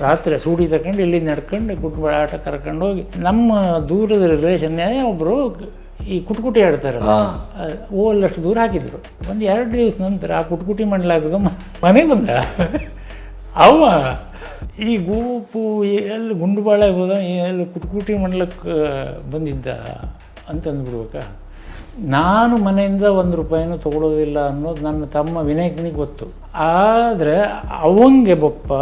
ರಾತ್ರಿ ಸೂಡಿ ತಗೊಂಡು ಇಲ್ಲಿ ನಡ್ಕೊಂಡು ಕುಟುಂಬ ಆಟ ಕರ್ಕೊಂಡು ಹೋಗಿ. ನಮ್ಮ ದೂರದ ರಿಲೇಷನ್ನೇ ಒಬ್ಬರು ಈ ಕುಟ್ಕುಟಿ ಆಡ್ತಾರೆ. ಹಾ. ಓಲ್ಲಷ್ಟು ದೂರ ಹಾಕಿದ್ರು. ಒಂದು ಎರಡು ದಿವಸ ನಂತರ ಆ ಕುಟ್ಕುಟಿ ಮಂಡಲಾಗದು ಮನೆ ಬಂದ. ಅವ ಈ ಗೂಪು ಎಲ್ಲಿ ಗುಂಡುಬಾಳೆ ಹೋದ ಎಲ್ಲಿ ಕುಟ್ಕುಟಿ ಮಂಡಲಕ್ಕೆ ಬಂದಿದ್ದ ಅಂತ ಅಂದ್ಬಿಡ್ಬೇಕಾ ನಾನು ಮನೆಯಿಂದ ಒಂದು ರೂಪಾಯಿನೂ ತೊಗೊಳೋದಿಲ್ಲ ಅನ್ನೋದು ನನ್ನ ತಮ್ಮ ವಿನಾಯಕನಿಗೆ ಗೊತ್ತು. ಆದರೆ ಅವಂಗೆ ಬಪ್ಪ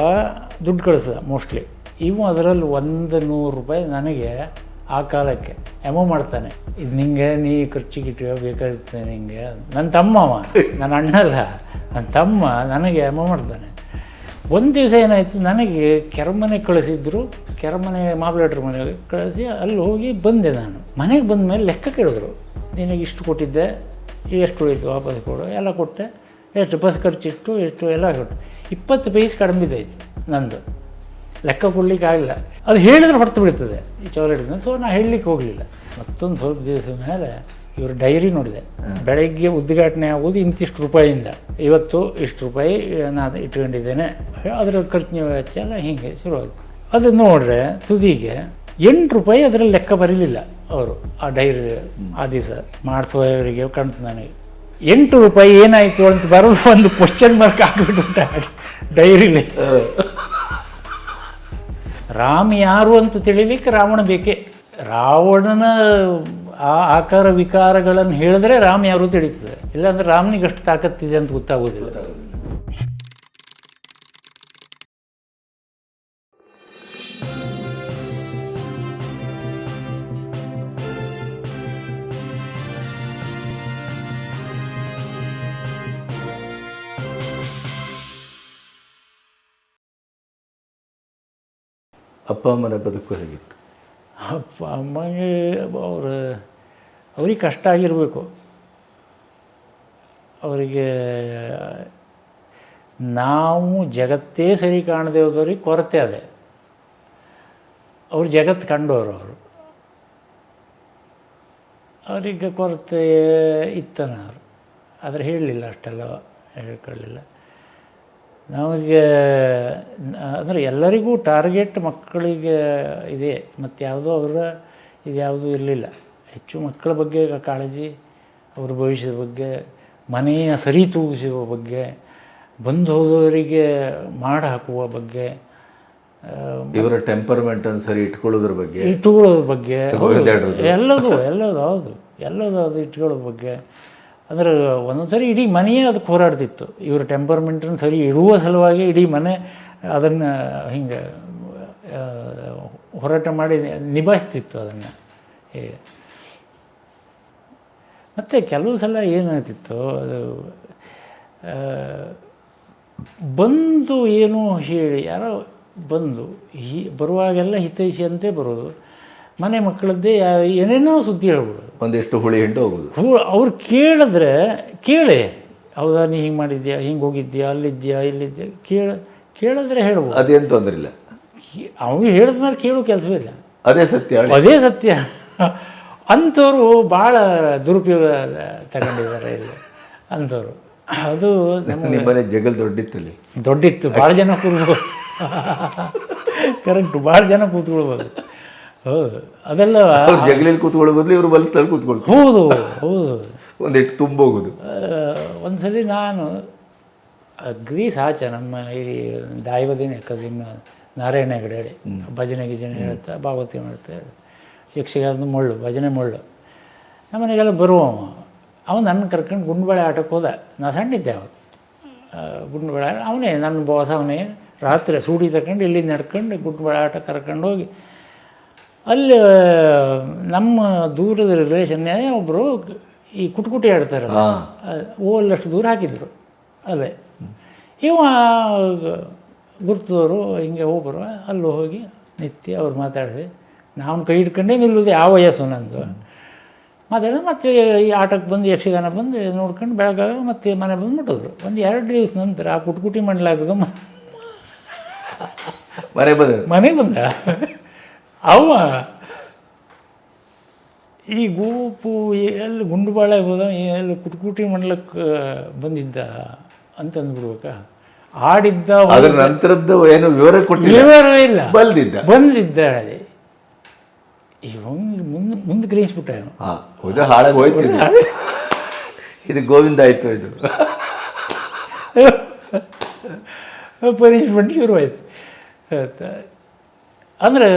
ದುಡ್ಡು ಕಳಿಸ್ದ ಮೋಸ್ಟ್ಲಿ. ಇವು ಅದರಲ್ಲಿ ಒಂದು ನೂರು ರೂಪಾಯಿ ನನಗೆ ಆ ಕಾಲಕ್ಕೆ. ಎಮೋ ಮಾಡ್ತಾನೆ. ಇದು ನಿಂಗೆ, ನೀ ಖರ್ಚಿಗೆ ಬೇಕಾಗುತ್ತೆ ನಿಂಗೆ. ನನ್ನ ತಮ್ಮ ಅವ, ನನ್ನ ಅಣ್ಣಲ್ಲ. ನನ್ನ ತಮ್ಮ ನನಗೆ ಎಮೋ ಮಾಡ್ತಾನೆ. ಒಂದು ದಿವಸ ಏನಾಯಿತು, ನನಗೆ ಕೆರಮನೆ ಕಳಿಸಿದ್ರು. ಕೆರಮನೆ ಮಾಬ್ಲೇಟ್ರ್ ಮನೆಗೆ ಕಳಿಸಿ ಅಲ್ಲಿ ಹೋಗಿ ಬಂದೆ ನಾನು. ಮನೆಗೆ ಬಂದ ಮೇಲೆ ಲೆಕ್ಕ ಕೇಳಿದ್ರು. ನಿನಗೆ ಇಷ್ಟು ಕೊಟ್ಟಿದ್ದೆ ಎಷ್ಟು ಉಳಿತು ವಾಪಸ್ ಕೊಡು ಎಲ್ಲ ಕೊಟ್ಟೆ ಎಷ್ಟು ಬಸ್ ಖರ್ಚಿಟ್ಟು ಎಷ್ಟು ಎಲ್ಲ ಕೊಟ್ಟು. ಇಪ್ಪತ್ತು ಪೈಸ್ ಕಡಿಮೆ ಬಿದ್ದಾಯ್ತು ನಂದು. ಲೆಕ್ಕ ಕೊಡ್ಲಿಕ್ಕೆ ಆಗಲಿಲ್ಲ. ಅದು ಹೇಳಿದ್ರೆ ಹೊರತು ಬಿಡ್ತದೆ ಈ ಚೌಲಟಿಂದ ಸೊ ನಾನು ಹೇಳಲಿಕ್ಕೆ ಹೋಗಲಿಲ್ಲ. ಮತ್ತೊಂದು ಸ್ವಲ್ಪ ದಿವಸ ಮೇಲೆ ಇವರು ಡೈರಿ ನೋಡಿದೆ. ಬೆಳಗ್ಗೆ ಉದ್ಘಾಟನೆ ಆಗೋದು ಇಂತಿಷ್ಟು ರೂಪಾಯಿಯಿಂದ ಇವತ್ತು ಇಷ್ಟು ರೂಪಾಯಿ ನಾನು ಇಟ್ಕೊಂಡಿದ್ದೇನೆ. ಅದರ ಖರ್ಚು ವೆಚ್ಚ ಎಲ್ಲ ಹೀಗೆ ಶುರುವಾಯಿತು. ಅದು ನೋಡ್ರೆ ತುದಿಗೆ ಎಂಟು ರೂಪಾಯಿ ಅದರಲ್ಲಿ ಲೆಕ್ಕ ಬರಲಿಲ್ಲ ಅವರು ಆ ಡೈರಿ ಆ ದಿವಸ ಮಾಡಿಸುವವರಿಗೆ ಕಾಣ್ತು ನನಗೆ. ಎಂಟು ರೂಪಾಯಿ ಏನಾಯಿತು ಅಂತ ಬರೋದು ಒಂದು ಕ್ವಶನ್ ಮಾರ್ಕ್ ಆಗಿಬಿಟ್ಟು ಡೈರಿಲಿ. ರಾಮ ಯಾರು ಅಂತ ತಿಳಿಲಿಕ್ಕೆ ರಾವಣ ಬೇಕೇ. ರಾವಣನ ಆ ಆಕಾರ ವಿಕಾರಗಳನ್ನು ಹೇಳಿದ್ರೆ ರಾಮ ಯಾರು ತಿಳಿತದೆ. ಇಲ್ಲಾಂದ್ರೆ ರಾಮನಿಗೆ ಅಷ್ಟು ತಾಕತ್ತಿದೆ ಅಂತ ಗೊತ್ತಾಗೋದಿಲ್ಲ. ಅಪ್ಪ ಅಮ್ಮನ ಬದುಕು ಹೇಗಿತ್ತು? ಅಪ್ಪ ಅಮ್ಮಗೆ ಅವರು, ಅವ್ರಿಗೆ ಕಷ್ಟ ಆಗಿರಬೇಕು. ಅವರಿಗೆ ನಾವು ಜಗತ್ತೇ ಸರಿ ಕಾಣದೇ ಹೋದವ್ರಿಗೆ ಕೊರತೆ ಅದೇ. ಅವ್ರು ಜಗತ್ತು ಕಂಡವರು ಅವರು. ಅವರಿಗೆ ಕೊರತೆ ಇತ್ತನ ಅವರು. ಆದರೆ ಹೇಳಲಿಲ್ಲ ಅಷ್ಟೆಲ್ಲ ಹೇಳ್ಕೊಳ್ಳಿಲ್ಲ. ನಮಗೆ ಅಂದರೆ ಎಲ್ಲರಿಗೂ ಟಾರ್ಗೆಟ್ ಮಕ್ಕಳಿಗೆ ಇದೆ. ಮತ್ತು ಯಾವುದೋ ಅವರ ಇದು ಯಾವುದೂ ಇರಲಿಲ್ಲ. ಹೆಚ್ಚು ಮಕ್ಕಳ ಬಗ್ಗೆ ಕಾಳಜಿ ಅವ್ರ ಭವಿಷ್ಯದ ಬಗ್ಗೆ ಮನೆಯ ಸರಿ ತೂಗಿಸುವ ಬಗ್ಗೆ ಬಂದು ಹೋದವರಿಗೆ ಮಾಡಿ ಹಾಕುವ ಬಗ್ಗೆ ಇವರ ಟೆಂಪರ್ಮೆಂಟ್ ಅನ್ನು ಸರಿ ಇಟ್ಕೊಳ್ಳೋದ್ರ ಬಗ್ಗೆ ಇಟ್ಕೊಳ್ಳೋದ್ರ ಬಗ್ಗೆ. ಎಲ್ಲದು ಎಲ್ಲದು ಹೌದು. ಎಲ್ಲದು ಅದು ಇಟ್ಕೊಳ್ಳೋದ್ರ ಬಗ್ಗೆ. ಅಂದ್ರೆ ಒಂದೊಂದು ಸರಿ ಇಡೀ ಮನೆಯೇ ಅದು ಹೋರಾಡ್ತಿತ್ತು. ಇವ್ರ ಟೆಂಪರ್ಮೆಂಟನ್ನು ಸರಿ ಇಡುವ ಸಲುವಾಗಿ ಇಡೀ ಮನೆ ಅದನ್ನು, ಹಿಂಗೆ ಹೋರಾಟ ಮಾಡಿ ನಿಭಾಯಿಸ್ತಿತ್ತು ಅದನ್ನು. ಮತ್ತು ಕೆಲವು ಸಲ ಏನಾಗ್ತಿತ್ತು ಅದು ಬಂದು ಏನು ಹೇಳಿ, ಯಾರೋ ಬಂದು ಹಿ, ಬರುವಾಗೆಲ್ಲ ಹಿತೈಷಿಯಂತೆ ಬರೋದು. ಮನೆ ಮಕ್ಕಳದ್ದೇ ಏನೇನೋ ಸುದ್ದಿ ಹೇಳ್ಬೋದು. ಒಂದಿಷ್ಟು ಹುಳಿ ಹಿಂಡು ಹೋಗೋದು. ಅವ್ರು ಕೇಳಿದ್ರೆ ಕೇಳಿ. ಹೌದಾ ನೀ ಹಿಂಗೆ ಮಾಡಿದ್ಯಾ ಹಿಂಗೆ ಹೋಗಿದ್ಯಾ ಅಲ್ಲಿದ್ಯಾ ಇಲ್ಲಿದ್ಯಾ ಕೇಳ ಕೇಳಿದ್ರೆ ಹೇಳ್ಬೋದು. ಅದೇನು ತೊಂದರೆ ಇಲ್ಲ. ಅವ್ನು ಹೇಳಿದ್ಮೇಲೆ ಕೇಳೋ ಕೆಲಸವೇ ಇಲ್ಲ. ಅದೇ ಸತ್ಯ ಅದೇ ಸತ್ಯ. ಅಂಥವ್ರು ಭಾಳ ದುರುಪಯೋಗ ತಗೊಂಡಿದ್ದಾರೆ ಇಲ್ಲಿ. ಅಂಥವ್ರು. ಅದು ನಮ್ಮ ನಿಮ್ಮನೆ ಜಗಲ್ ದೊಡ್ಡಿತ್ತಲ್ಲಿ. ದೊಡ್ಡಿತ್ತು ಭಾಳ ಜನ ಕೂತ್ಕೊಳ್ಬೋದು. ಕರೆಕ್ಟು ಭಾಳ ಜನ ಕೂತ್ಕೊಳ್ಬೋದು. ಹೌದು. ಅದೆಲ್ಲ ಜಗಲಲ್ಲಿ ಕೂತ್ಕೊಳ್ಳೋ ಬದಲು ಇವರು ಬಲ್ಸ್ತಲ್ಲಿ ಕೂತ್ಕೊಳ್ತಾರೆ. ಹೌದು ಹೌದು. ಒಂದಿಟ್ಟು ತುಂಬೋಗುದು. ಒಂದ್ಸಲಿ ನಾನು ಗ್ರೀಸ್ ಆಚೆ ನಮ್ಮ ಈ ದಾಯವದಿನ ಕಸಿನ್ ನಾರಾಯಣ ಹೆಗಡೆ ಭಜನೆ ಗಿಜನೆ ಹೇಳ್ತಾ ಭಾಗವತಿ ಮಾಡ್ತಾ ಶಿಕ್ಷೆಗಾದ ಮುಳ್ಳು ಭಜನೆ ಮುಳ್ಳು. ನಮ್ಮ ಮನೆಗೆಲ್ಲ ಬರುವವ ಅವನು ನನ್ನ ಕರ್ಕೊಂಡು ಗುಂಡ್ಬಳೆ ಆಟಕ್ಕೆ ಹೋದ. ನಾ ಸಣ್ಣಿದ್ದೆ ಅವನು. ಗುಂಡ್ಬಳೆ ಅವನೇ ನನ್ನ ಬಾಸ್ ಅವನೇ ರಾತ್ರಿ ಸೂಡಿ ತಗೊಂಡು ಇಲ್ಲಿ ನಡ್ಕೊಂಡು ಗುಂಡ್ಬಳೆ ಆಟ ಕರ್ಕೊಂಡು ಹೋಗಿ ಅಲ್ಲಿ ನಮ್ಮ ದೂರದ ರಿಲೇಷನ್ನೇ ಒಬ್ಬರು ಈ ಕುಟುಕುಟಿ ಆಡ್ತಾರೆ ಓಲ್ಲಷ್ಟು ದೂರ ಹಾಕಿದ್ರು ಅದೇ ಇವ ಗುರ್ತದವರು ಹಿಂಗೆ ಒಬ್ಬರು ಅಲ್ಲಿ ಹೋಗಿ ನಿತ್ಯ ಅವ್ರು ಮಾತಾಡಿದೆ ನಾವು ಕೈ ಹಿಡ್ಕೊಂಡೇ ನಿಲ್ಲುವುದು ಯಾವ ವಯಸ್ಸು ನಂದು. ಮಾತಾಡಿದ್ರೆ ಮತ್ತೆ ಈ ಆಟಕ್ಕೆ ಬಂದು ಯಕ್ಷಗಾನ ಬಂದು ನೋಡ್ಕೊಂಡು ಬೆಳಗಾಗ ಮತ್ತೆ ಮನೆ ಬಂದು ಮುಟ್ಟಿದ್ರು ಒಂದು ಎರಡು ದಿವಸ ನಂತರ ಆ ಕುಟ್ಕುಟಿ ಮಂಡಲಾಗದು ಮನೆ ಬಂದ ಮನೆಗೆ ಬಂದ. ಅವ. ಈ ಗೋಪು ಎಲ್ಲಿ ಗುಂಡುಬಾಳೆ ಹೋದ ಎಲ್ಲಿ ಕುಟ್ಕುಟಿ ಮಂಡಲಕ್ಕೆ ಬಂದಿದ್ದ ಅಂತ ಅಂದ್ಬಿಡ್ಬೇಕಾ. ಆಡಿದ್ದ ಅದ್ರ ನಂತರದ್ದು ಏನು ವಿವರ ಕೊಟ್ಟಿಲ್ಲ. ವಿವರ ಇಲ್ಲ. ಬಂದಿದ್ದ. ಬಂದಿದ್ದ ಇವಂಗ್ ಮುಂದೆ ಮುಂದೆ ಗ್ರಹಿಸ್ಬಿಟ್ಟ ಹಾ ಹಾಳಾಗ ಹೋಯ್ತು ಇದು. ಇದು ಗೋವಿಂದ ಆಯ್ತು ಇದು. ಪನಿಷ್ಮೆಂಟ್ ಶುರುವಾಯಿತು. ಅಂದರೆ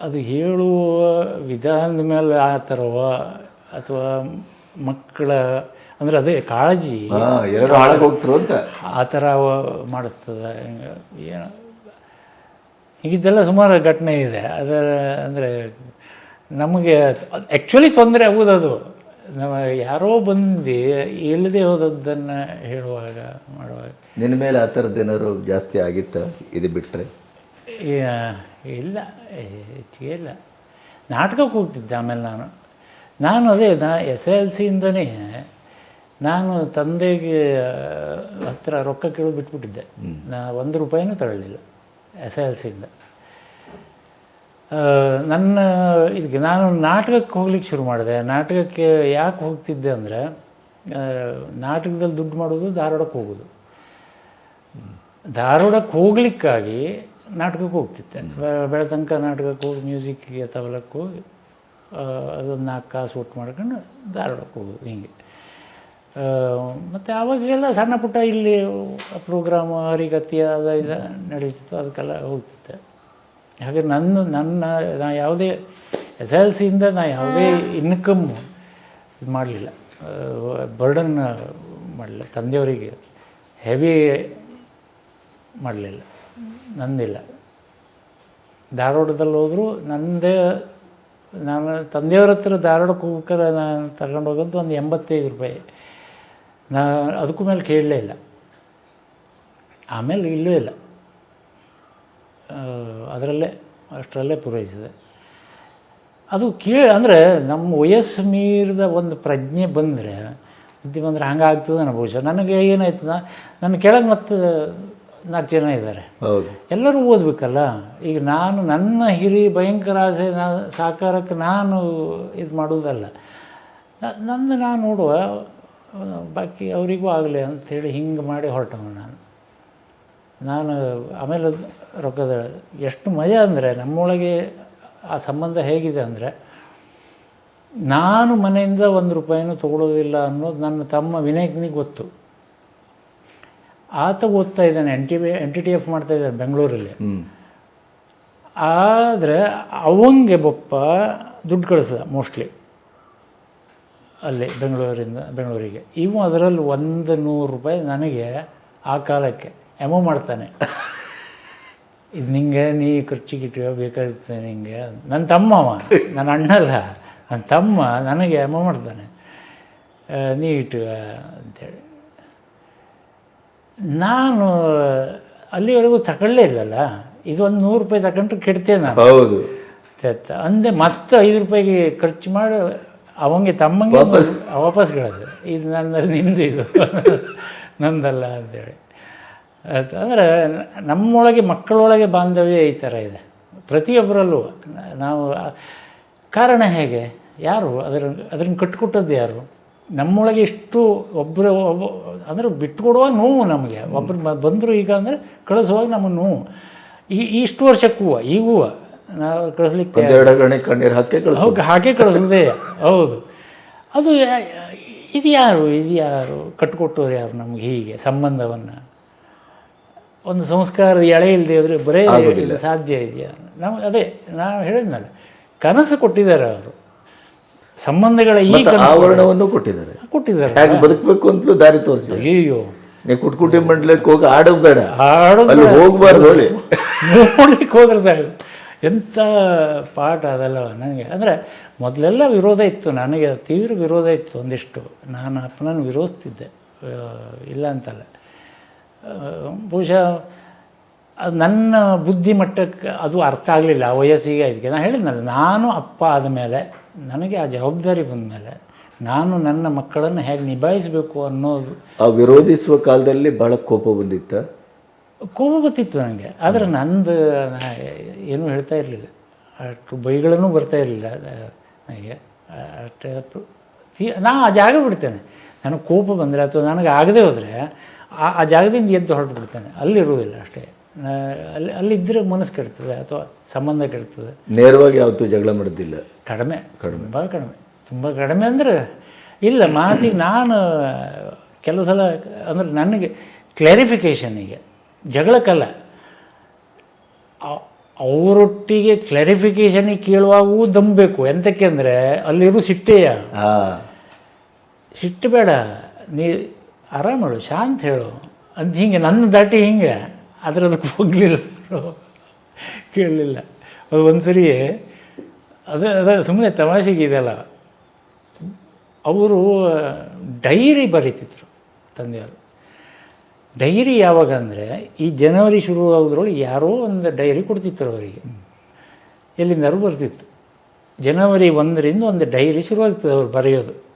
ಅದು ಹೇಳುವ ವಿಧಾನದ ಮೇಲೆ ಆ ಥರವ ಅಥವಾ ಮಕ್ಕಳ ಅಂದರೆ ಅದೇ ಕಾಳಜಿ. ಎಲ್ಲರೂ ಹಾಳಾಗಿ ಹೋಗ್ತರು ಅಂತ. ಆ ಥರ ಮಾಡುತ್ತದೆ ಏನು. ಹೀಗಿದ್ದೆಲ್ಲ ಸುಮಾರು ಘಟನೆ ಇದೆ. ಅದರ ಅಂದರೆ ನಮಗೆ ಆ್ಯಕ್ಚುಲಿ ತೊಂದರೆ ಆಗೋದು ಅದು. ನಾವು ಯಾರೋ ಬಂದು ಇಲ್ಲದೆ ಹೋದದ್ದನ್ನು ಹೇಳುವಾಗ ಮಾಡುವಾಗ. ನಿನ್ನ ಮೇಲೆ ಆ ಥರದ್ದು ಏನಾದ್ರು ಜಾಸ್ತಿ ಆಗಿತ್ತ? ಇದು ಬಿಟ್ರೆ? ಈ- ಇಲ್ಲ ಹೆಚ್ಚಿಗೆ ಇಲ್ಲ ನಾಟಕಕ್ಕೆ ಹೋಗ್ತಿದ್ದೆ ಆಮೇಲೆ ನಾನು. ನಾನು ಅದೇ ನಾ ಎಸ್ ಎಲ್ ಸಿಯಿಂದನೇ ನಾನು ತಂದೆಗೆ ಹತ್ರ ರೊಕ್ಕ ಕೇಳಿ ಬಿಟ್ಬಿಟ್ಟಿದ್ದೆ. ನಾ ಒಂದು ರೂಪಾಯಿನೂ ತಗೊಳ್ಳಿಲ್ಲ ಎಸ್ ಎಲ್ ಸಿಯಿಂದ. ನನ್ನ ಇದಕ್ಕೆ ನಾನು ನಾಟಕಕ್ಕೆ ಹೋಗ್ಲಿಕ್ಕೆ ಶುರು ಮಾಡಿದೆ. ನಾಟಕಕ್ಕೆ ಯಾಕೆ ಹೋಗ್ತಿದ್ದೆ ಅಂದರೆ ನಾಟಕದಲ್ಲಿ ದುಡ್ಡು ಮಾಡೋದು ಧಾರವಾಡಕ್ಕೆ ಹೋಗೋದು. ಧಾರವಾಡಕ್ಕೆ ಹೋಗ್ಲಿಕ್ಕಾಗಿ ನಾಟಕಕ್ಕೆ ಹೋಗ್ತಿದ್ದೆ. ಬೆಳತನಕ ನಾಟಕಕ್ಕೆ ಹೋಗಿ ಮ್ಯೂಸಿಕ್ಗೆ ತಬಲಕ್ಕೆ ಹೋಗಿ ಅದೊಂದು ನಾಲ್ಕು ಕಾಸು ಒಟ್ಟು ಮಾಡ್ಕೊಂಡು ಧಾರವಾಡಕ್ಕೆ ಹೋಗೋದು ಹಿಂಗೆ. ಮತ್ತು ಆವಾಗೆಲ್ಲ ಸಣ್ಣ ಪುಟ್ಟ ಇಲ್ಲಿ ಪ್ರೋಗ್ರಾಮು ಹರಿಗತಿ ಅದ ಇದು ನಡೀತಿತ್ತು ಅದಕ್ಕೆಲ್ಲ ಹೋಗ್ತಿದ್ದೆ. ಹಾಗೆ ನನ್ನ ನನ್ನ ನಾ ಯಾವುದೇ ಎಸ್ ಎಲ್ ಸಿಯಿಂದ ನಾ ಯಾವುದೇ ಇನ್ಕಮ್ ಇದು ಮಾಡಲಿಲ್ಲ. ಬರ್ಡನ್ ಮಾಡಲಿಲ್ಲ ತಂದೆಯವರಿಗೆ ಹೆವಿ ಮಾಡಲಿಲ್ಲ. ನಂದಿಲ್ಲ. ಧಾರವಾಡದಲ್ಲಿ ಹೋದರೂ ನನ್ನದೇ ನಾನು ತಂದೆಯವ್ರ ಹತ್ರ ಧಾರವಾಡಕ್ಕೆ ಹೋಗ್ಬೇಕಾದ್ರೆ ನಾನು ತಗೊಂಡು ಹೋಗೋದು ಒಂದು ಎಂಬತ್ತೈದು ರೂಪಾಯಿ. ನಾ ಅದಕ್ಕೂ ಮೇಲೆ ಕೇಳಲೇ ಇಲ್ಲ. ಆಮೇಲೆ ಇಲ್ಲೂ ಇಲ್ಲ. ಅದರಲ್ಲೇ, ಅಷ್ಟರಲ್ಲೇ ಪೂರೈಸಿದೆ. ಅದು ಕೇ ಅಂದರೆ ನಮ್ಮ ವಯಸ್ಸು ಮೀರಿದ ಒಂದು ಪ್ರಜ್ಞೆ ಬಂದರೆ ಬುದ್ಧಿ ಬಂದರೆ ಹಂಗೆ ಆಗ್ತದೆ ಬಹುಶಃ ನನಗೆ ಏನಾಯ್ತದ? ನನ್ನ ಕೆಳಗೆ ಮತ್ತು ನಾಲ್ಕು ಜನ ಇದ್ದಾರೆ. ಎಲ್ಲರೂ ಓದಬೇಕಲ್ಲ? ಈಗ ನಾನು ನನ್ನ ಹಿರಿ ಭಯಂಕರ ಆಸೆ ನಾ ಸಾಕಾರಕ್ಕೆ ನಾನು ಇದು ಮಾಡುವುದಲ್ಲ. ನನ್ನ ನಂದು ನಾನು ನೋಡುವ ಬಾಕಿ ಅವರಿಗೂ ಆಗಲಿ ಅಂಥೇಳಿ ಹಿಂಗೆ ಮಾಡಿ ಹೊರಟವ ನಾನು. ನಾನು ಆಮೇಲೆ ರೊಕ್ಕದ ಎಷ್ಟು ಮಜಾ ಅಂದರೆ ನಮ್ಮೊಳಗೆ ಆ ಸಂಬಂಧ ಹೇಗಿದೆ ಅಂದರೆ ನಾನು ಮನೆಯಿಂದ ಒಂದು ರೂಪಾಯಿನೂ ತೊಗೊಳೋದಿಲ್ಲ ಅನ್ನೋದು ನನ್ನ ತಮ್ಮ ವಿನಾಯಕನಿಗೆ ಗೊತ್ತು. ಆತ ಓದ್ತಾ ಇದ್ದಾನೆ N T B N T T F ಮಾಡ್ತಾ ಇದ್ದಾನೆ ಬೆಂಗಳೂರಲ್ಲಿ. ಆದರೆ ಅವಂಗೆ ಬಪ್ಪ ದುಡ್ಡು ಕಳಿಸ್ದ ಮೋಸ್ಟ್ಲಿ ಅಲ್ಲಿ ಬೆಂಗಳೂರಿಂದ ಬೆಂಗಳೂರಿಗೆ. ಇವು ಅದರಲ್ಲಿ ಒಂದು ನೂರು ರೂಪಾಯಿ ನನಗೆ ಆ ಕಾಲಕ್ಕೆ ಎಮೋ ಮಾಡ್ತಾನೆ. ಇದು ನಿಂಗೆ ನೀ ಖರ್ಚಿಗೆ ಇಟ್ಟು ಬೇಕಾಗುತ್ತೆ ನಿಂಗೆ ನನ್ನ ತಮ್ಮ ಅವ ನನ್ನ ಅಣ್ಣ ಅಲ್ಲ ನನ್ನ ತಮ್ಮ ನನಗೆ ಎಮೋ ಮಾಡ್ತಾನೆ. ನೀ ಇಟ್ಟು ಅಂತೇಳಿ ನಾನು ಅಲ್ಲಿವರೆಗೂ ತಗೊಳ್ಳೇ ಇಲ್ಲಲ್ಲ. ಇದೊಂದು ನೂರು ರೂಪಾಯಿ ತಗೊಂಡ್ರೆ ಕೆಡ್ತೇನೆ ನಾನು. ಹೌದು. ಅಂದೆ ಮತ್ತೆ ಐದು ರೂಪಾಯಿಗೆ ಖರ್ಚು ಮಾಡಿ ಅವಂಗೆ ತಮ್ಮಂಗೆ ವಾಪಸ್. ಕಳಿದೆ ಇದು ನನ್ನ ನಿಮ್ಮದು ಇದು. ನಂದಲ್ಲ ಅಂತೇಳಿ. ಆಯ್ತು ಅಂದರೆ ನಮ್ಮೊಳಗೆ ಮಕ್ಕಳೊಳಗೆ ಬಾಂಧವ್ಯ ಈ ಥರ ಇದೆ. ಪ್ರತಿಯೊಬ್ಬರಲ್ಲೂ ನಾವು ಕಾರಣ ಹೇಗೆ? ಯಾರು? ಅದರ ಅದನ್ನು ಕಟ್ಟಿಕೊಟ್ಟದ್ದು ಯಾರು? ನಮ್ಮೊಳಗೆ ಇಷ್ಟು ಒಬ್ಬರು ಒಬ್ಬ ಅಂದರೆ ಬಿಟ್ಟುಕೊಡುವಾಗ ನೋವು ನಮಗೆ. ಒಬ್ಬರು ಬಂದರು ಈಗ ಅಂದರೆ ಕಳಿಸುವಾಗ ನಮಗೆ ನೋವು. ಈ ಇಷ್ಟು ವರ್ಷಕ್ಕೂ ಈಗೂ ನಾವು ಕಳಿಸ್ಲಿಕ್ಕೆ ಕಣ್ಣೀರು ಹಾಕಿ ಕಳಿಸ್. ಹಾಗೆ ಕಳಿಸೋದೇ. ಹೌದು. ಅದು ಇದು ಯಾರು ಇದು ಯಾರು? ಕಟ್ಟಿಕೊಟ್ಟವ್ರು ಯಾರು ನಮಗೆ ಹೀಗೆ ಸಂಬಂಧವನ್ನು? ಒಂದು ಸಂಸ್ಕಾರ ಎಳೆ ಇಲ್ಲದೆ ಆದರೆ ಬರೇ ಸಾಧ್ಯ ಇದೆಯಾ? ನಮ್ಗೆ ಅದೇ ನಾವು ಹೇಳಿದ್ನಲ್ಲ ಕನಸು ಕೊಟ್ಟಿದ್ದಾರೆ ಅವರು. ಸಂಬಂಧಗಳ ಈ ಮತ್ತೆ ಆವರಣವನ್ನು ಕೊಟ್ಟಿದ್ದಾರೆ. ಕೊಟ್ಟಿದ್ದಾರೆ. ಹೇಗೆ ಬದುಕಬೇಕು ಅಂತ ದಾರಿ ತೋರಿಸಿ? ಅಯ್ಯೋ ನೀವು ಕುಟ್ಕುಟಿ ಮಂಡಲಕ್ಕೆ ಹೋಗಿ ಆಡೋ ಬೇಡ ಆಡೋದು ಅಲ್ಲಿ ಹೋಗ್ಬಾರ್ದು ಹೇಳಿ ನೋಡ್ಲಿಕ್ಕೆ ಹೋದ್ರೆ ಸಾಕು. ಎಂಥ ಪಾಠ ಅದೆಲ್ಲ ನನಗೆ? ಅಂದರೆ ಮೊದಲೆಲ್ಲ ವಿರೋಧ ಇತ್ತು. ನನಗೆ ತೀವ್ರ ವಿರೋಧ ಇತ್ತು ಒಂದಿಷ್ಟು. ನಾನು ಅಪ್ಪನನ್ನು ವಿರೋಧಿಸ್ತಿದ್ದೆ. ಇಲ್ಲ ಅಂತಲ್ಲ. ಬಹುಶಃ ಅದು ನನ್ನ ಬುದ್ಧಿಮಟ್ಟಕ್ಕೆ ಅದು ಅರ್ಥ ಆಗಲಿಲ್ಲ. ಆ ವಯಸ್ಸಿಗೆ ಇದಕ್ಕೆ ನಾನು ಹೇಳಿದ್ನಲ್ಲ ನಾನು ಅಪ್ಪ ಆದಮೇಲೆ ನನಗೆ ಆ ಜವಾಬ್ದಾರಿ ಬಂದ ಮೇಲೆ ನಾನು ನನ್ನ ಮಕ್ಕಳನ್ನು ಹೇಗೆ ನಿಭಾಯಿಸಬೇಕು ಅನ್ನೋದು ಆ ವಿರೋಧಿಸುವ ಕಾಲದಲ್ಲಿ ಬಹಳ ಕೋಪ ಬಂದಿತ್ತ? ಕೋಪ ಬರ್ತಿತ್ತು ನನಗೆ. ಆದರೆ ನಂದು ಏನು ಹೇಳ್ತಾ ಇರಲಿಲ್ಲ. ಅಷ್ಟು ಬೈಗಳನ್ನೂ ಬರ್ತಾ ಇರಲಿಲ್ಲ ನನಗೆ. ಅಷ್ಟು ನಾನು ನಾ ಆ ಜಾಗ ಬಿಡ್ತೇನೆ. ನನಗೆ ಕೋಪ ಬಂದರೆ ಅಥವಾ ನನಗೆ ಆಗದೆ ಹೋದರೆ ಆ ಆ ಜಾಗದಿಂದ ಎದ್ದು ಹೊರಟು ಬಿಡ್ತೇನೆ. ಅಲ್ಲಿರುವುದಿಲ್ಲ ಅಷ್ಟೇ. ಅಲ್ಲಿ ಅಲ್ಲಿದ್ದರೆ ಮನಸ್ಸು ಕೆಡ್ತದೆ ಅಥವಾ ಸಂಬಂಧ ಕೆಡ್ತದೆ. ನೇರವಾಗಿ ಯಾವತ್ತೂ ಜಗಳ ಮಾಡೋದಿಲ್ಲ. ಕಡಿಮೆ ಕಡಿಮೆ. ಭಾಳ ಕಡಿಮೆ ತುಂಬ ಕಡಿಮೆ ಅಂದರೆ ಇಲ್ಲ ಮಾತಿ ನಾನು ಕೆಲವು ಸಲ ಅಂದರೆ ನನಗೆ ಕ್ಲಾರಿಫಿಕೇಷನಿಗೆ ಜಗಳಕ್ಕಲ್ಲ. ಅವರೊಟ್ಟಿಗೆ ಕ್ಲಾರಿಫಿಕೇಷನಿಗೆ ಕೇಳುವಾಗೂ ದಂಬಬೇಕು ಎಂತಕ್ಕೆ ಅಂದರೆ ಅಲ್ಲಿರೋ ಸಿಟ್ಟೆಯ. ಹಾ. ಸಿಟ್ಟು ಬೇಡ ನೀ ಆರಾಮ ಹೇಳು ಶಾಂತ ಹೇಳು. ಅಂತ ಹಿಂಗೆ ನನ್ನ ದಾಟಿ ಹಿಂಗೆ. ಆದರೆ ಅದಕ್ಕೆ ಹೋಗಲಿಲ್ಲ ಕೇಳಲಿಲ್ಲ. ಅದು ಒಂದು ಸರಿ ಅದೇ, ಅದ ಸುಮ್ಮನೆ ತಮಾಷೆಗೆ ಇದೆಲ್ಲ. ಅವರು ಡೈರಿ ಬರೀತಿದ್ರು ತಂದೆಯವರು. ಡೈರಿ ಯಾವಾಗ ಅಂದರೆ, ಈ ಜನವರಿ ಶುರು ಆಗೋದ್ರೊಳಗೆ ಯಾರೋ ಒಂದು ಡೈರಿ ಕೊಡ್ತಿತ್ತು ಅವರಿಗೆ. ಎಲ್ಲಿಂದಾರು ಬರ್ತಿತ್ತು. ಜನವರಿ ಒಂದರಿಂದ ಒಂದು ಡೈರಿ ಶುರುವಾಗ್ತದೆ ಅವ್ರು ಬರೆಯೋದು.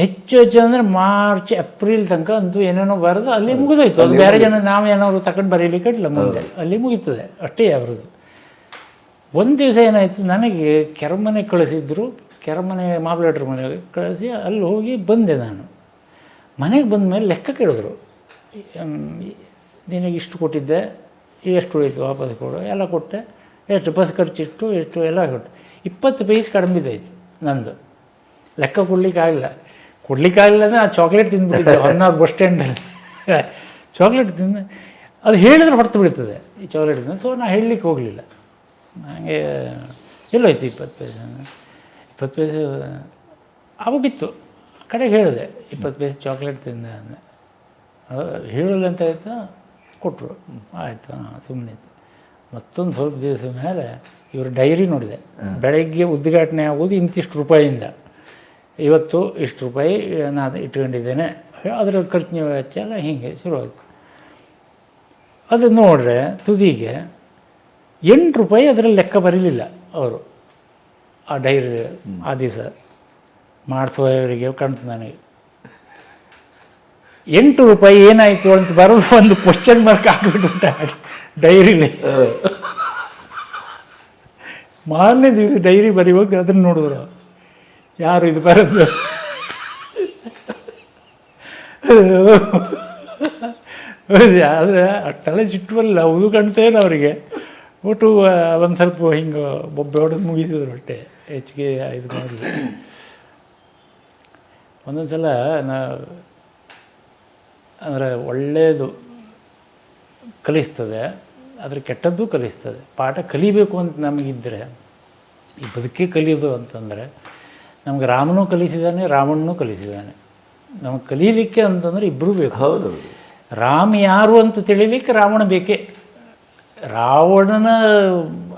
ಹೆಚ್ಚು ಹೆಚ್ಚು ಅಂದರೆ ಮಾರ್ಚ್ ಏಪ್ರಿಲ್ ತನಕ ಅಂತೂ ಏನೇನೋ ಬರೆದು ಅಲ್ಲಿ ಮುಗಿದೋಯ್ತು. ಅಲ್ಲಿ ಬೇರೆ ಜನ ನಾವು ಏನಾದ್ರು ತಗೊಂಡು ಬರೀಲಿಕ್ಕೆ ಇಲ್ಲ ಮುಂದೆ ಅಲ್ಲಿ ಮುಗೀತದೆ. ಅಷ್ಟೇ ಅವ್ರದ್ದು. ಒಂದು ದಿವಸ ಏನಾಯಿತು ನನಗೆ ಕೆರಮನೆ ಕಳಿಸಿದ್ರು. ಕೆರಮನೆ ಮಾಬ್ಲೇಟ್ರ್ ಮನೆಗೆ ಕಳಿಸಿ ಅಲ್ಲಿ ಹೋಗಿ ಬಂದೆ ನಾನು. ಮನೆಗೆ ಬಂದ ಮೇಲೆ ಲೆಕ್ಕ ಕೇಳಿದ್ರು. ನಿನಗೆ ಇಷ್ಟು ಕೊಟ್ಟಿದ್ದೆ ಎಷ್ಟು ಉಳಿತು ವಾಪಸ್ ಕೊಡು ಎಲ್ಲ ಕೊಟ್ಟೆ. ಎಷ್ಟು ಬಸ್ ಖರ್ಚಿಟ್ಟು ಎಷ್ಟು ಎಲ್ಲ ಕೊಟ್ಟು. ಇಪ್ಪತ್ತು ಪೈಸ್ ಕಡಿಮೆ ಇದಾಯಿತು ನಂದು. ಲೆಕ್ಕ ಕೊಡ್ಲಿಕ್ಕೆ ಆಗಲಿಲ್ಲ. ಕೊಡ್ಲಿಕ್ಕೆ ಆಗಲಿಲ್ಲ ಅಂದರೆ ಆ ಚಾಕ್ಲೇಟ್ ತಿಂದ್ಬಿಟ್ಟಿದ್ದೆ ಹೊನ್ನಾರು ಬಸ್ ಸ್ಟ್ಯಾಂಡಲ್ಲಿ ಚಾಕ್ಲೇಟ್ ತಿಂದು. ಅದು ಹೇಳಿದ್ರೆ ಹೊರತು ಬಿಡ್ತದೆ ಈ ಚಾಕ್ಲೇಟ್ ತಿಂದು ಸೊ ನಾನು ಹೇಳಲಿಕ್ಕೆ ಹೋಗಲಿಲ್ಲ. ನನಗೆ ಎಲ್ಲೋಯ್ತು ಇಪ್ಪತ್ತು ಪೈಸೆ ಇಪ್ಪತ್ತು ಪೈಸೆ ಬಿತ್ತು. ಕಡೆಗೆ ಹೇಳಿದೆ ಇಪ್ಪತ್ತು ಪೈಸೆ ಚಾಕ್ಲೇಟ್ ತಿಂದೆ ಅಂದೆ. ಹೇಳಲ್ಲ ಅಂತ ಇತ್ತು ಕೊಟ್ಟರು ಆಯಿತು ಹಾಂ ಸುಮ್ಮನೆ ಮತ್ತೊಂದು ಸ್ವಲ್ಪ ದಿವಸ ಮೇಲೆ ಇವರು ಡೈರಿ ನೋಡಿದೆ. ಬೆಳಗ್ಗೆ ಉದ್ಘಾಟನೆ ಆಗೋದು ಇಂತಿಷ್ಟು ರೂಪಾಯಿಯಿಂದ ಇವತ್ತು ಇಷ್ಟು ರೂಪಾಯಿ ನಾನು ಇಟ್ಕೊಂಡಿದ್ದೇನೆ. ಅದರ ಖರ್ಚಿನ ವೆಚ್ಚ ಎಲ್ಲ ಹೀಗೆ ಶುರುವಾಯಿತು. ಅದು ನೋಡ್ರೆ ತುದಿಗೆ ಎಂಟು ರೂಪಾಯಿ ಅದರಲ್ಲಿ ಲೆಕ್ಕ ಬರೀಲಿಲ್ಲ ಅವರು. ಆ ಡೈರಿ ಆ ದಿವಸ ಮಾಡಿಸುವವರಿಗೆ ಕಣ್ತು ನನಗೆ. ಎಂಟು ರೂಪಾಯಿ ಏನಾಯಿತು ಅಂತ ಬರೋದು ಒಂದು ಕ್ವಶನ್ ಮಾರ್ಕ್ ಹಾಕಿಬಿಟ್ಟು ಡೈರಿಲಿ. ಮಾರನೇ ದಿವಸ ಡೈರಿ ಬರೀವಾಗ ಅದನ್ನು ನೋಡಿದ್ರು. ಯಾರು ಇದು ಬರೋದು? ಆದರೆ ಅಷ್ಟೆಲ್ಲ ಚಿಟ್ಟುವಲ್ಲ ಅದು ಕಾಣ್ತೇನೆ ಅವರಿಗೆ. ಒಟ್ಟು ಒಂದು ಸ್ವಲ್ಪ ಹಿಂಗೆ ಬೊಬ್ಬೆ ಮುಗಿಸಿದ್ರು ಅಷ್ಟೇ ಹೆಚ್ಚಿಗೆ ಇದು ಮಾಡಿ. ಒಂದೊಂದು ಸಲ ನಾ, ಅಂದರೆ ಒಳ್ಳೆಯದು ಕಲಿಸ್ತದೆ, ಆದರೆ ಕೆಟ್ಟದ್ದು ಕಲಿಸ್ತದೆ. ಪಾಠ ಕಲಿಬೇಕು ಅಂತ ನಮಗಿದ್ದರೆ ಈ ಬದುಕೇ ಕಲಿಯೋದು ಅಂತಂದರೆ ನಮ್ಗೆ ರಾಮನೂ ಕಲಿಸಿದ್ದಾನೆ ರಾವಣನೂ ಕಲಿಸಿದ್ದಾನೆ. ನಮಗೆ ಕಲೀಲಿಕ್ಕೆ ಅಂತಂದ್ರೆ ಇಬ್ಬರೂ ಬೇಕು. ಹೌದು. ರಾಮ ಯಾರು ಅಂತ ತಿಳಿಲಿಕ್ಕೆ ರಾವಣ ಬೇಕೇ. ರಾವಣನ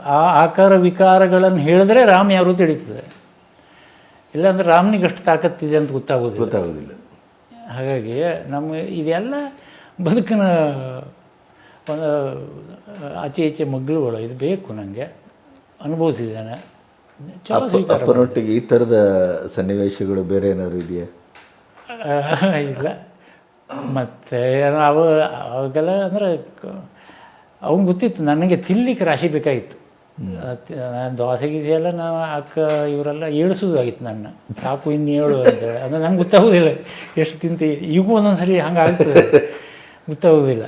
ಆ ಆಕಾರ ವಿಕಾರಗಳನ್ನು ಹೇಳಿದ್ರೆ ರಾಮ ಯಾರು ತಿಳಿತದೆ. ಇಲ್ಲಾಂದ್ರೆ ರಾಮನಿಗೆ ಅಷ್ಟು ತಾಕತ್ತಿದೆ ಅಂತ ಗೊತ್ತಾಗೋದಿಲ್ಲ. ಗೊತ್ತಾಗೋದಿಲ್ಲ. ಹಾಗಾಗಿ ನಮ್ಮ ಇದೆಲ್ಲ ಬದುಕಿನ ಒಂದು ಆಚೆ ಈಚೆ ಮಗ್ಳುಗಳು ಇದು ಬೇಕು ನನಗೆ ಅನುಭವಿಸಿದ್ದೇನೆ. ಅಪ್ಪನೊಟ್ಟಿಗೆ ಈ ಥರದ ಸನ್ನಿವೇಶಗಳು ಬೇರೆ ಏನಾದ್ರು ಇದೆಯಾ? ಇಲ್ಲ. ಮತ್ತು ಏನೋ ಅವ ಅವಾಗೆಲ್ಲ ಅಂದರೆ ಅವ್ನು ಗೊತ್ತಿತ್ತು ನನಗೆ ತಿನ್ಲಿಕ್ಕೆ ರಾಶಿ ಬೇಕಾಗಿತ್ತು. ನಾನು ದೋಸೆ ಗೀಸೆ ಎಲ್ಲ ನಾವು ಅಕ್ಕ ಇವರೆಲ್ಲ ಏಳಿಸೋದಾಗಿತ್ತು ನನ್ನ. ಸಾಕು ಇನ್ನು ಏಳು ಅಂತೇಳಿ ಅಂದರೆ ನಂಗೆ ಗೊತ್ತಾಗೋದಿಲ್ಲ ಎಷ್ಟು ತಿಂತಿ ಈಗೂ ಒಂದೊಂದು ಸರಿ ಹಂಗೆ ಆಗ್ತದೆ ಗೊತ್ತಾಗೋದಿಲ್ಲ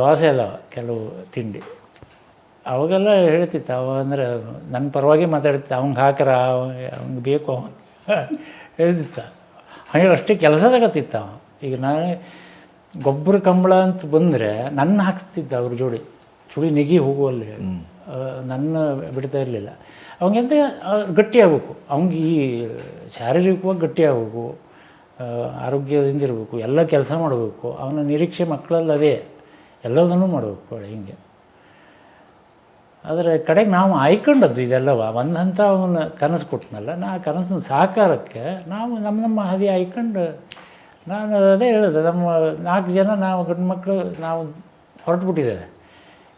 ದೋಸೆ ಅಲ್ಲ ಕೆಲವು ತಿಂಡಿ. ಅವಾಗೆಲ್ಲ ಹೇಳ್ತಿತ್ತು ಅವ ಅಂದರೆ ನನ್ನ ಪರವಾಗಿ ಮಾತಾಡ್ತಿತ್ತು ಅವಂಗೆ ಹಾಕರ ಅವ್ನಿಗೆ ಬೇಕು ಅವನು ಹೇಳ್ತಿತ್ತ. ಹಂಗೆ ಅಷ್ಟೇ ಕೆಲಸದಾಗತ್ತಿತ್ತ ಅವ. ಈಗ ನಾನು ಗೊಬ್ಬರ ಕಂಬಳ ಅಂತ ಬಂದರೆ ನನ್ನ ಹಾಕ್ಸ್ತಿದ್ದ ಅವ್ರ ಜೋಡಿ. ಚುಳಿ ನೆಗಿ ಹೋಗುವಲ್ಲಿ ನನ್ನ ಬಿಡ್ತಾ ಇರಲಿಲ್ಲ. ಅವಂಗೆಂತ ಗಟ್ಟಿ ಆಗ್ಬೇಕು. ಅವ್ನಿಗೆ ಈ ಶಾರೀರಿಕವಾಗಿ ಗಟ್ಟಿ ಆಗ್ಬೇಕು ಆ, ಆರೋಗ್ಯದಿಂದ ಇರಬೇಕು ಎಲ್ಲ ಕೆಲಸ ಮಾಡಬೇಕು. ಅವನ ನಿರೀಕ್ಷೆ ಮಕ್ಕಳಲ್ಲಿ ಅದೇ ಎಲ್ಲದನ್ನೂ ಮಾಡಬೇಕು ಹಿಂಗೆ. ಆದರೆ ಕಡೆಗೆ ನಾವು ಆಯ್ಕೊಂಡದ್ದು ಇದೆಲ್ಲವ. ಒಂದು ಹಂತ ಅವನ ಕನಸು ಕೊಟ್ಟನಲ್ಲ ನಾ ಕನಸಿನ ಸಾಕಾರಕ್ಕೆ ನಾವು ನಮ್ಮ ನಮ್ಮ ಹಾದಿ ಆಯ್ಕೊಂಡು ನಾನು ಅದೇ ಹೇಳಿದೆ ನಮ್ಮ ನಾಲ್ಕು ಜನ ನಾವು ಗಂಡು ಮಕ್ಕಳು ನಾವು ಹೊರಟುಬಿಟ್ಟಿದ್ದೇವೆ.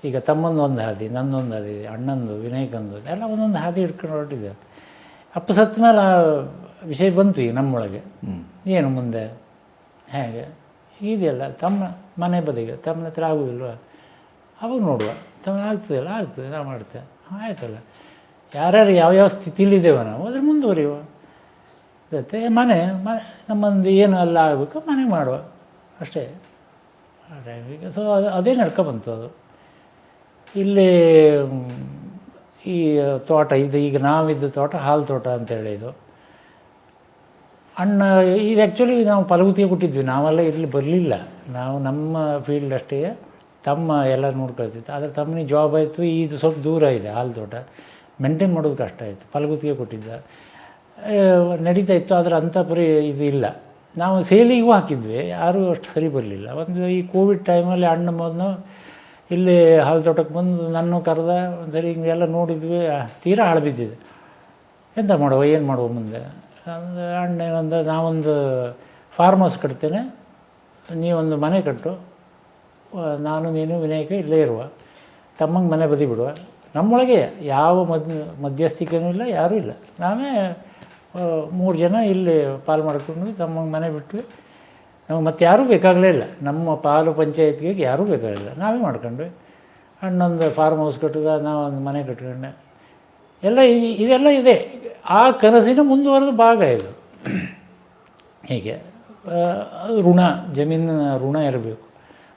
ಈಗ ತಮ್ಮಂದು ಒಂದು ಹಾದಿ ನನ್ನೊಂದು ಹಾದಿ ಅಣ್ಣಂದು ವಿನಯ್ಕಂದು ಎಲ್ಲ ಒಂದೊಂದು ಹಾದಿ ಹಿಡ್ಕೊಂಡು ಹೊರಟಿದ್ದೇವೆ. ಅಪ್ಪ ಸತ್ತ ಮೇಲೆ ಆ ವಿಷಯ ಬಂತು ಈಗ ನಮ್ಮೊಳಗೆ. ಏನು ಮುಂದೆ? ಹೇಗೆ? ಇದೆಯಲ್ಲ ತಮ್ಮ ಮನೆ ಬದಿಗೆ ತಮ್ಮನ ಹತ್ರ ಆಗೋದಿಲ್ವ? ಅವಾಗ ನೋಡುವ. ತಮ್ಮ ಆಗ್ತದಲ್ಲ ಆಗ್ತದೆ ನಾವು ಮಾಡ್ತೆ. ಆಯ್ತಲ್ಲ. ಯಾರ್ಯಾರು ಯಾವ್ಯಾವ ಸ್ಥಿತಿಲಿದ್ದೇವೆ ನಾವು, ಅದ್ರ ಮುಂದುವರಿಯುವ ಜೊತೆ ಮನೆ ಮನೆ, ನಮ್ಮೊಂದು ಏನು ಎಲ್ಲ ಆಗಬೇಕು ಮನೆ ಮಾಡುವ. ಅಷ್ಟೇ. ಈಗ ಸೊ ಅದು, ಅದೇ ನಡ್ಕೊಬಂತು ಅದು. ಇಲ್ಲಿ ಈ ತೋಟ, ಇದು ಈಗ ನಾವಿದ್ದ ತೋಟ, ಹಾಲು ತೋಟ ಅಂತೇಳಿ ಇದು. ಅಣ್ಣ, ಇದು ಆ್ಯಕ್ಚುಲಿ ನಾವು ಫಲಗುತ್ತಿಗೆ ಕೊಟ್ಟಿದ್ವಿ. ನಾವೆಲ್ಲ ಇಲ್ಲಿ ಬರಲಿಲ್ಲ. ನಾವು ನಮ್ಮ ಫೀಲ್ಡ್ ಅಷ್ಟೇ. ತಮ್ಮ ಎಲ್ಲ ನೋಡ್ಕೊಳ್ತಿತ್ತು. ಆದರೆ ತಮ್ಮನಿಗೆ ಜಾಬ್ ಆಯಿತು, ಇದು ಸ್ವಲ್ಪ ದೂರ ಇದೆ, ಹಾಲು ತೋಟ. ಮೇಂಟೈನ್ ಮಾಡೋದು ಕಷ್ಟ ಆಯಿತು, ಫಲಗುತ್ತಿಗೆ ಕೊಟ್ಟಿದ್ದ. ನಡೀತಾ ಇತ್ತು, ಆದರೆ ಅಂಥ ಪರಿ ಇದು ಇಲ್ಲ. ನಾವು ಸೇಲಿಗೂ ಹಾಕಿದ್ವಿ, ಯಾರೂ ಅಷ್ಟು ಸರಿ ಬರಲಿಲ್ಲ. ಒಂದು ಈ ಕೋವಿಡ್ ಟೈಮಲ್ಲಿ ಅಣ್ಣ ಮೊದಲು ಇಲ್ಲಿ ಹಾಲು ತೋಟಕ್ಕೆ ಬಂದು ನನ್ನ ಕರೆದ, ಒಂದು ಸರಿ ಹಿಂಗೆಲ್ಲ ನೋಡಿದ್ವಿ ತೀರಾ ಹಾಳು ಬಿದ್ದಿದೆ ಎಂತ ಮಾಡುವ, ಏನು ಮಾಡುವ ಮುಂದೆ? ಅಣ್ಣ ಏನಂದ, ನಾವೊಂದು ಫಾರ್ಮ್ ಹೌಸ್ ಕಟ್ತೇನೆ, ನೀವೊಂದು ಮನೆ ಕಟ್ಟು. ನಾನು ನೀನು ವಿನಾಯಕ ಇಲ್ಲೇ ಇರುವ. ತಮ್ಮಂಗೆ ಮನೆ ಬದಿ ಬಿಡುವ. ನಮ್ಮೊಳಗೆ ಯಾವ ಮದ್, ಮಧ್ಯಸ್ಥಿಕೆನೂ ಇಲ್ಲ, ಯಾರೂ ಇಲ್ಲ. ನಾವೇ ಮೂರು ಜನ ಇಲ್ಲಿ ಪಾಲು ಮಾಡ್ಕೊಂಡು ತಮ್ಮಂಗೆ ಮನೆ ಬಿಟ್ವಿ ನಮಗೆ ಮತ್ತೆ ಯಾರೂ ಬೇಕಾಗಲೇ ಇಲ್ಲ. ನಮ್ಮ ಪಾಲು ಪಂಚಾಯತ್ಗೆ ಯಾರೂ ಬೇಕಾಗಿಲ್ಲ ನಾವೇ ಮಾಡ್ಕೊಂಡ್ವಿ ಅಣ್ಣೊಂದು ಫಾರ್ಮ್ ಹೌಸ್ ಕಟ್ಟಿದ ನಾವೊಂದು ಮನೆ ಕಟ್ಕೊಂಡೆ. ಎಲ್ಲ ಇದೆಲ್ಲ ಇದೆ. ಆ ಕನಸಿನ ಮುಂದುವರೆದ ಭಾಗ ಇದು. ಹೀಗೆ. ಋಣ, ಜಮೀನಿನ ಋಣ ಇರಬೇಕು.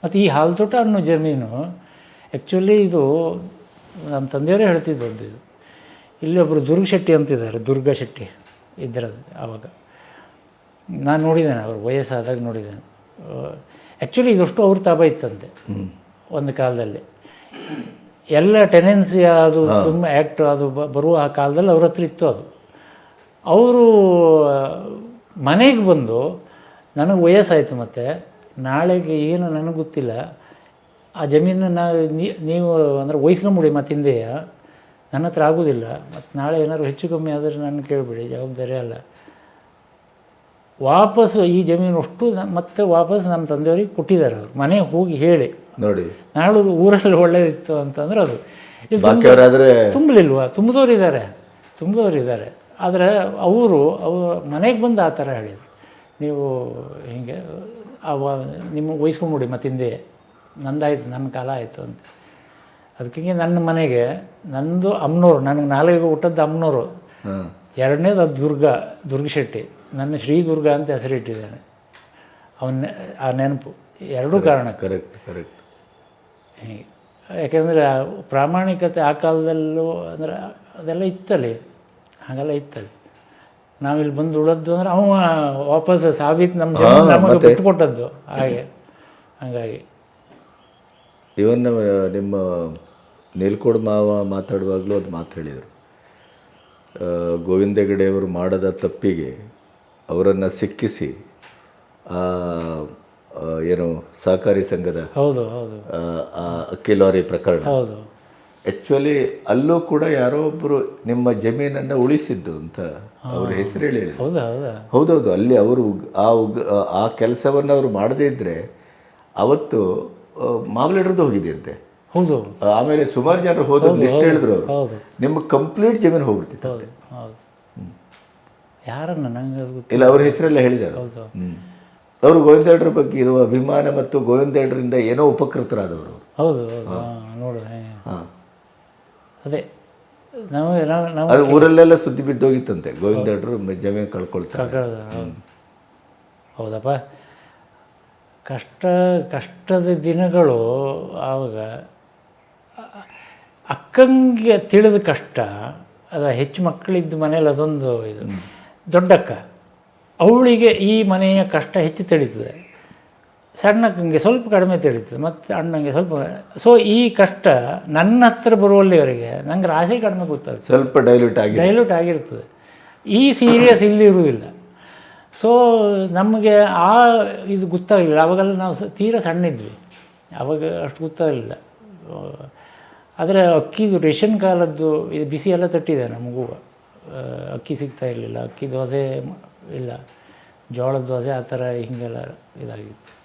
ಮತ್ತು ಈ ಹಾಲು ತೋಟ ಅನ್ನೋ ಜಮೀನು ಆ್ಯಕ್ಚುಲಿ ಇದು ನಮ್ಮ ತಂದೆಯವರೇ ಹೇಳ್ತಿದ್ದದ್ದು ಇದು. ಇಲ್ಲಿ ಒಬ್ಬರು ದುರ್ಗ ಶೆಟ್ಟಿ ಅಂತಿದ್ದಾರೆ ದುರ್ಗಾ ಶೆಟ್ಟಿ ಇದ್ದರದ್ದು ಆವಾಗ ನಾನು ನೋಡಿದ್ದೇನೆ ಅವರು ವಯಸ್ಸಾದಾಗ ನೋಡಿದ್ದೇನೆ. ಆ್ಯಕ್ಚುಲಿ ಇದಷ್ಟು ಅವ್ರ ತಾಪ ಇತ್ತಂತೆ. ಒಂದು ಕಾಲದಲ್ಲಿ. ಎಲ್ಲ ಟೆನೆನ್ಸಿ ಅದು ತುಂಬ ಆ್ಯಕ್ಟ್ ಅದು ಬ- ಬರುವ ಆ ಕಾಲದಲ್ಲಿ ಅವ್ರ ಹತ್ರ ಇತ್ತು ಅದು. ಅವರು ಮನೆಗೆ ಬಂದು ನನಗೆ ವಯಸ್ಸಾಯಿತು ಮತ್ತು ನಾಳೆಗೆ ಏನು ನನಗೆ ಗೊತ್ತಿಲ್ಲ. ಆ ಜಮೀನನ್ನು ನೀವು ಅಂದರೆ ವಹಿಸ್ಕೊಂಬಿಡಿ ಮತ್ತಿಂದೆಯ ನನ್ನ ಹತ್ರ ಆಗೋದಿಲ್ಲ. ಮತ್ತು ನಾಳೆ ಏನಾದ್ರು ಹೆಚ್ಚು ಕಮ್ಮಿ ಆದರೆ ನಾನು ಕೇಳಬೇಡಿ ಜವಾಬ್ದಾರಿ ಅಲ್ಲ. ವಾಪಸ್ಸು ಈ ಜಮೀನು ಅಷ್ಟು ಮತ್ತೆ ವಾಪಸ್ ನಮ್ಮ ತಂದೆಯವ್ರಿಗೆ ಕೊಟ್ಟಿದ್ದಾರೆ ಅವರು. ಮನೆಗೆ ಹೋಗಿ ಹೇಳಿ. ನೋಡಿ. ನಾಳು ಊರಲ್ಲಿ ಒಳ್ಳೇದಿತ್ತು ಅಂತಂದ್ರೆ ಅದು. ತುಂಬಲಿಲ್ವಾ ತುಂಬಿದವ್ರು ಇದ್ದಾರೆ ತುಂಬಿದವ್ರು ಇದ್ದಾರೆ ಆದರೆ ಅವರು ಅವರು ಮನೆಗೆ ಬಂದು ಆ ಥರ ಹೇಳಿದರು. ನೀವು ಹೀಗೆ ಅವ ನಿಮ್ಮ ವಹಿಸ್ಕೊಂಬಿಡಿ ಮತ್ತಿಂದೆ ನಂದಾಯ್ತು ನನ್ನ ಕಾಲ ಆಯಿತು ಅಂತ. ಅದಕ್ಕೆ ನನ್ನ ಮನೆಗೆ ನಂದು ಅಮ್ಮನೂರು ನನಗೆ ನಾಲ್ಕು ಹುಟ್ಟದ್ದು ಅಮ್ಮನೂರು ಎರಡನೇದು ಅದು ದುರ್ಗ ದುರ್ಗ ಶೆಟ್ಟಿ ನನ್ನ ಶ್ರೀ ದುರ್ಗ ಅಂತ ಹೆಸರಿಟ್ಟಿದ್ದಾನೆ. ಅವನ್ನ ಆ ನೆನಪು. ಎರಡೂ ಕಾರಣ ಕರೆಕ್ಟ್ ಕರೆಕ್ಟ್ ಹೀಗೆ. ಯಾಕೆಂದರೆ ಪ್ರಾಮಾಣಿಕತೆ ಆ ಕಾಲದಲ್ಲೂ ಅಂದರೆ ಅದೆಲ್ಲ ಇತ್ತಲ್ಲಿ. ಹಾಗೆಲ್ಲ ಇತ್ತಲ್ಲಿ. ನಾವಿಲ್ಲಿ ಬಂದು ಉಳದ್ದು ಅಂದ್ರೆ ಅವ ವಾಪಸ್ ಸಾಬೀತ್ ನಮ್ಮ ನಮಗೆ ಬಿಟ್ಟುಕೊಟ್ಟದ್ದು ಹಾಗೆ. ಹಾಗಾಗಿ. ಇವನ್ ನಿಮ್ಮ ನೀಲ್ಕೋಡ್ ಮಾವ ಮಾತಾಡುವಾಗಲೂ ಅದು ಮಾತು ಹೇಳಿದರು. ಗೋವಿಂದ ಹೆಗಡೆಯವರು ಮಾಡದ ತಪ್ಪಿಗೆ ಅವರನ್ನು ಸಿಕ್ಕಿಸಿ ಆ ಆ, ಏನು ಸಹಕಾರಿ ಸಂಘದ ಹೌದು ಹೌದು. ಆ, ಆ ಅಕ್ಕಿ ಲಾರಿ ಪ್ರಕರಣ. ಹೌದು. ಆ್ಯಕ್ಚುಲಿ ಅಲ್ಲೂ ಕೂಡ ಯಾರೋ ಒಬ್ಬರು ನಿಮ್ಮ ಜಮೀನನ್ನು ಉಳಿಸಿದ್ದು ಅಂತ ಅವ್ರ ಹೆಸರು ಹೇಳಿ ಹೌದೌದು ಅಲ್ಲಿ ಅವರು ಆ ಉಗ್ ಆ ಕೆಲಸವನ್ನು ಅವರು ಮಾಡದೇ ಇದ್ದರೆ ಅವತ್ತು ಮಾಮಲೆಡ್ರದ್ದು ಹೋಗಿದೆಯಂತೆ. ಹೌದು. ಆಮೇಲೆ ಸುಮಾರು ಜನರು ಹೋದ ಲಿಸ್ಟ್ ಹೇಳಿದ್ರು ಅವರು. ಹೌದು. ನಿಮ್ಮ ಕಂಪ್ಲೀಟ್ ಜಮೀನು ಹೋಗ್ಬಿಡ್ತಿತ್ತು ಯಾರನ್ನ ನಂಗೆ ಇಲ್ಲ ಅವ್ರ ಹೆಸರೆಲ್ಲ ಹೇಳಿದ್ದಾರೆ. ಅವರು. ಗೋವಿಂದಡ್ರ ಬಗ್ಗೆ ಇರುವ ಅಭಿಮಾನ ಮತ್ತು ಗೋವಿಂದಡ್ರಿಂದ ಏನೋ ಉಪಕೃತರಾದವರು ಹೌದು ಹೌದು. ನೋಡು ಹೇ. ಅದೇ ನಾವು ನಾವು ಅದು ಊರಲ್ಲೆಲ್ಲ ಸುದ್ದಿ ಬಿದ್ದೋಗಿತ್ತಂತೆ. ಗೋವಿಂದಡ್ರು ಜಮೀನು ಕಳ್ಕೊಳ್ತಾರೆ. ಹೌದಪ್ಪ. ಕಷ್ಟ ಕಷ್ಟದ ದಿನಗಳು ಆವಾಗ ಅಕ್ಕಂಗೆ ತಿಳಿದ ಕಷ್ಟ ಅದು ಹೆಚ್ಚು ಮಕ್ಕಳಿದ್ದ ಮನೇಲಿ ಅದೊಂದು ಇದು. ದೊಡ್ಡಕ್ಕ ಅವಳಿಗೆ ಈ ಮನೆಯ ಕಷ್ಟ ಹೆಚ್ಚು ತಿಳಿತದೆ. ಸಣ್ಣಕ್ಕಂಗೆ ಸ್ವಲ್ಪ ಕಡಿಮೆ ತಿಳಿತದೆ ಮತ್ತು ಅಣ್ಣಂಗೆ ಸ್ವಲ್ಪ ಸೊ ಈ ಕಷ್ಟ ನನ್ನ ಹತ್ರ ಬರುವಲ್ಲಿವರೆಗೆ ನಂಗೆ ರಾಶಿ ಕಡಿಮೆ ಗೊತ್ತಾಗುತ್ತೆ ಸ್ವಲ್ಪ ಡೈಲ್ಯೂಟ್ ಆಗಿ ಡೈಲ್ಯೂಟ್ ಆಗಿರ್ತದೆ. ಈ ಸೀರಿಯಸ್ ಇಲ್ಲಿ ಇರುವುದಿಲ್ಲ. ಸೊ ನಮಗೆ ಆ ಇದು ಗೊತ್ತಾಗಲಿಲ್ಲ. ಅವಾಗೆಲ್ಲ ನಾವು ಸ ತೀರಾ ಸಣ್ಣಿದ್ವಿ. ಅವಾಗ ಅಷ್ಟು ಗೊತ್ತಾಗಲಿಲ್ಲ. ಆದರೆ ಅಕ್ಕಿದು ರೇಷನ್ ಕಾಲದ್ದು ಇದು ಬಿಸಿ ಎಲ್ಲ ತಟ್ಟಿದೆ ನಮಗೂ ಅಕ್ಕಿ ಸಿಗ್ತಾ ಇರಲಿಲ್ಲ. ಅಕ್ಕಿ ದೋಸೆ ಇಲ್ಲ. ಜೋಳದ ದೋಸೆ ಆ ಥರ ಹೀಗೆಲ್ಲ ಇದಾಗಿತ್ತು.